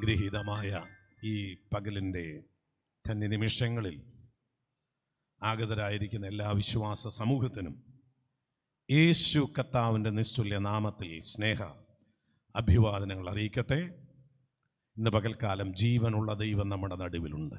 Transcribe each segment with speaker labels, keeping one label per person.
Speaker 1: ഗ്രഹീതമായ ഈ പകലിന്റെ തന്നെ നിമിഷങ്ങളിൽ ആഗതരായിരിക്കുന്ന എല്ലാ വിശ്വാസ സമൂഹത്തിനും യേശു കത്താവിന്റെ നിസ്തുല്യ നാമത്തിൽ സ്നേഹ അഭിവാദനങ്ങൾ അറിയിക്കട്ടെ. ഇന്ന് പകൽക്കാലം ജീവനുള്ള ദൈവം നമ്മുടെ നടുവിലുണ്ട്.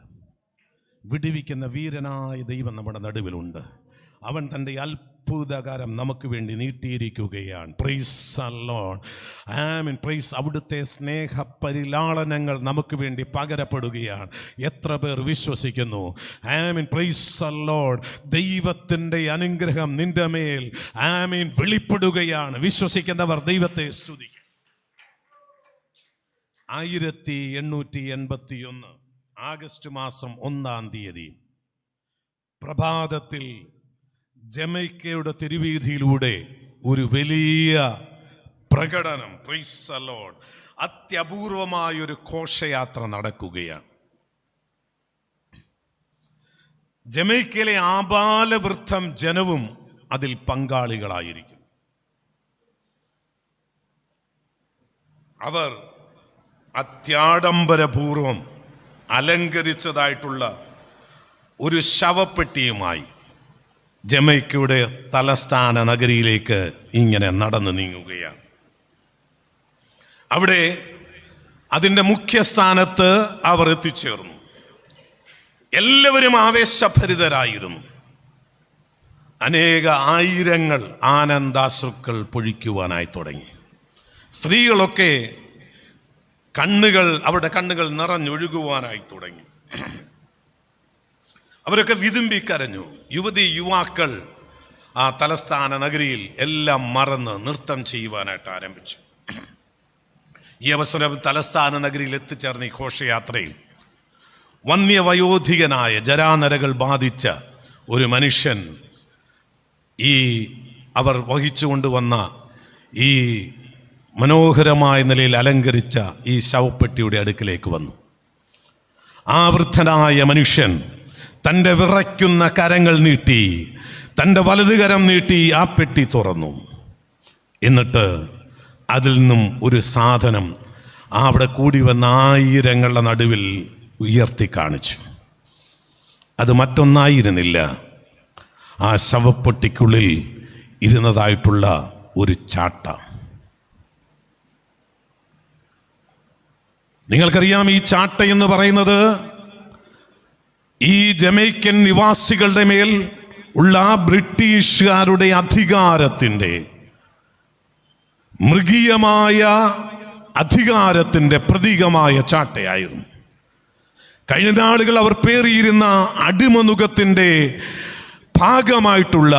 Speaker 1: വിടുവിക്കുന്ന വീരനായ ദൈവം നമ്മുടെ നടുവിലുണ്ട്. അവൻ തന്റെ അത്ഭുതകരം നമുക്ക് വേണ്ടി നീട്ടിയിരിക്കുകയാണ്. പ്രൈസ് ആമീൻ പ്രൈസ് അവിടുത്തെ സ്നേഹ പരിലാളനങ്ങൾ നമുക്ക് വേണ്ടി പകരപ്പെടുകയാണ്. എത്ര പേർ വിശ്വസിക്കുന്നു? ആമീൻ പ്രൈസ് അല്ലോൺ ദൈവത്തിന്റെ അനുഗ്രഹം നിന്റെ മേൽ. ആമീൻ വെളിപ്പെടുകയാണ്. വിശ്വസിക്കുന്നവർ ദൈവത്തെ സ്തുതിക്കും. ആയിരത്തി എണ്ണൂറ്റി എൺപത്തി ഒന്ന് ആഗസ്റ്റ് മാസം ഒന്നാം തീയതി. പ്രഭാതത്തിൽ ജമൈക്കയുടെ തിരുവീതിയിലൂടെ ഒരു വലിയ പ്രകടനം പ്രൈസ് അലോൺ അത്യപൂർവമായൊരു ഘോഷയാത്ര നടക്കുകയാണ്. ജമൈക്കയിലെ ആപാലവൃദ്ധം ജനവും അതിൽ പങ്കാളികളായിരിക്കും അവർ അത്യാഡംബരപൂർവം അലങ്കരിച്ചതായിട്ടുള്ള ഒരു ശവപ്പെട്ടിയുമായി ജമൈക്കയുടെ തലസ്ഥാന നഗരിയിലേക്ക് ഇങ്ങനെ നടന്നു നീങ്ങുകയാണ്. അവിടെ അതിന്റെ മുഖ്യസ്ഥാനത്ത് അവർ എത്തിച്ചേർന്നു. എല്ലാവരും ആവേശഭരിതരായിരുന്നു. അനേക ആയിരങ്ങൾ ആനന്ദാശ്രുക്കൾ പൊഴിക്കുവാനായി തുടങ്ങി. സ്ത്രീകളൊക്കെ കണ്ണുകൾ അവരുടെ കണ്ണുകൾ നിറഞ്ഞൊഴുകുവാനായി തുടങ്ങി. അവരൊക്കെ വിതുമ്പി കരഞ്ഞു യുവതി യുവാക്കൾ ആ തലസ്ഥാന നഗരിയിൽ എല്ലാം മറന്ന് നൃത്തം ചെയ്യുവാനായിട്ട് ആരംഭിച്ചു. ഈ അവസരം തലസ്ഥാന നഗരിയിൽ എത്തിച്ചേർന്ന ഈ ഘോഷയാത്രയിൽ വന്യവയോധികനായ ജരാനരകൾ ബാധിച്ച ഒരു മനുഷ്യൻ ഈ അവർ വഹിച്ചു കൊണ്ടുവന്ന ഈ മനോഹരമായ നിലയിൽ അലങ്കരിച്ച ഈ ശവപ്പെട്ടിയുടെ അടുക്കിലേക്ക് വന്നു. ആ വൃദ്ധനായ മനുഷ്യൻ തന്റെ വിറയ്ക്കുന്ന കരങ്ങൾ നീട്ടി തന്റെ വലതുകരം നീട്ടി ആ പെട്ടി തുറന്നു. എന്നിട്ട് അതിൽ നിന്നും ഒരു സാധനം അവിടെ കൂടി വന്ന ആയിരങ്ങളുടെ നടുവിൽ ഉയർത്തി കാണിച്ചു. അത് മറ്റൊന്നായിരുന്നില്ല. ആ ശവപ്പെട്ടിക്കുള്ളിൽ ഇരുന്നതായിട്ടുള്ള ഒരു ചാട്ട. നിങ്ങൾക്കറിയാം ഈ ചാട്ട എന്ന് പറയുന്നത് ഈ ജമൈക്കൻ നിവാസികളുടെ മേൽ ഉള്ള ആ ബ്രിട്ടീഷുകാരുടെ അധികാരത്തിന്റെ മൃഗീയമായ അധികാരത്തിന്റെ പ്രതീകമായ ചാട്ടയായിരുന്നു. കഴിഞ്ഞ നാളുകൾ അവർ പേറിയിരുന്ന അടിമനുഖത്തിന്റെ ഭാഗമായിട്ടുള്ള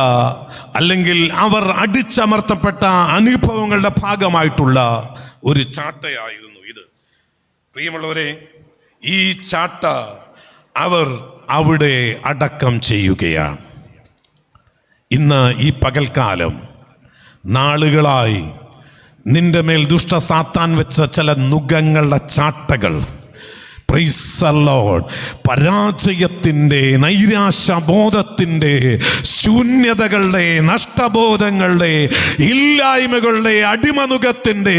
Speaker 1: അല്ലെങ്കിൽ അവർ അടിച്ചമർത്തപ്പെട്ട അനുഭവങ്ങളുടെ ഭാഗമായിട്ടുള്ള ഒരു ചാട്ടയായിരുന്നു ഇത്. പ്രിയമുള്ളവരെ ഈ ചാട്ട അവർ അവിടെ അടക്കം ചെയ്യുകയാണ് ഇന്ന് ഈ പകൽക്കാലം നാളുകളായി നിന്റെ മേൽ ദുഷ്ട സാത്താൻ വെച്ച ചില നുഖങ്ങളുടെ ചാട്ടകൾ. പരാജയത്തിന്റെ നൈരാശബോധത്തിന്റെ ശൂന്യതകളുടെ നഷ്ടബോധങ്ങളുടെ ഇല്ലായ്മകളുടെ അടിമനുഖത്തിന്റെ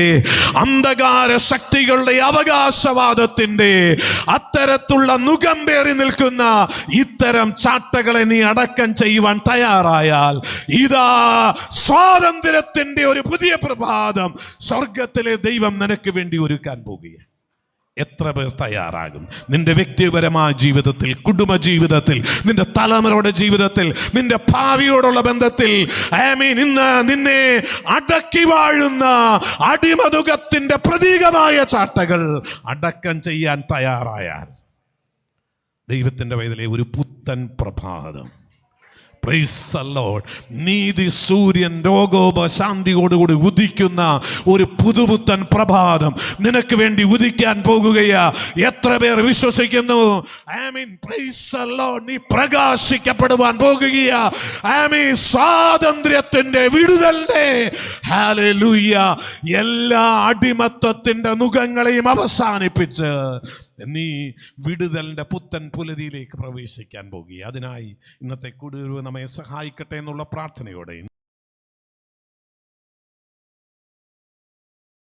Speaker 1: അന്ധകാര ശക്തികളുടെ അവകാശവാദത്തിന്റെ അത്തരത്തുള്ള നുഖം പേറി നിൽക്കുന്ന ഇത്തരം ചാട്ടകളെ നീ അടക്കം ചെയ്യുവാൻ തയ്യാറായാൽ ഇതാ സ്വാതന്ത്ര്യത്തിന്റെ ഒരു പുതിയ പ്രഭാതം സ്വർഗത്തിലെ ദൈവം നിനക്ക് വേണ്ടി ഒരുക്കാൻ പോകുകയാണ്. എത്ര പേർ തയ്യാറാകും നിന്റെ വ്യക്തിപരമായ ജീവിതത്തിൽ കുടുംബ ജീവിതത്തിൽ നിന്റെ തലമുറയുടെ ജീവിതത്തിൽ നിന്റെ ഭാവിയോടുള്ള ബന്ധത്തിൽ ആമീൻ ഇന്ന് നിന്നെ അടക്കി വാഴുന്ന അടിമതുകത്തിന്റെ പ്രതീകമായ ചാട്ടകൾ അടക്കം ചെയ്യാൻ തയ്യാറായാൽ ദൈവത്തിന്റെ വയതിലെ ഒരു പുത്തൻ പ്രഭാതം. നീതി സൂര്യൻ രോഗോപശാന്തിയോടുകൂടി ഉദിക്കുന്ന ഒരു പുതുപുത്തൻ പ്രഭാതം നിനക്ക് വേണ്ടി ഉദിക്കാൻ പോകുകയാ. എത്ര പേർ വിശ്വസിക്കുന്നു? the Lord. നീ പ്രകാശിക്കപ്പെടുവാൻ പോകുകയാ. ആമീൻ. സ്വാതന്ത്ര്യത്തിന്റെ വിടുതലിന്റെ എല്ലാ അടിമത്വത്തിന്റെ മുഖങ്ങളെയും അവസാനിപ്പിച്ച് നീ വിടുതലിന്റെ പുത്തൻ പുലരിയിലേക്ക് പ്രവേശിക്കാൻ പോകുക അതിനായി ഇന്നത്തെ കൂടുതൽ നമ്മെ സഹായിക്കട്ടെ എന്നുള്ള പ്രാർത്ഥനയോടെ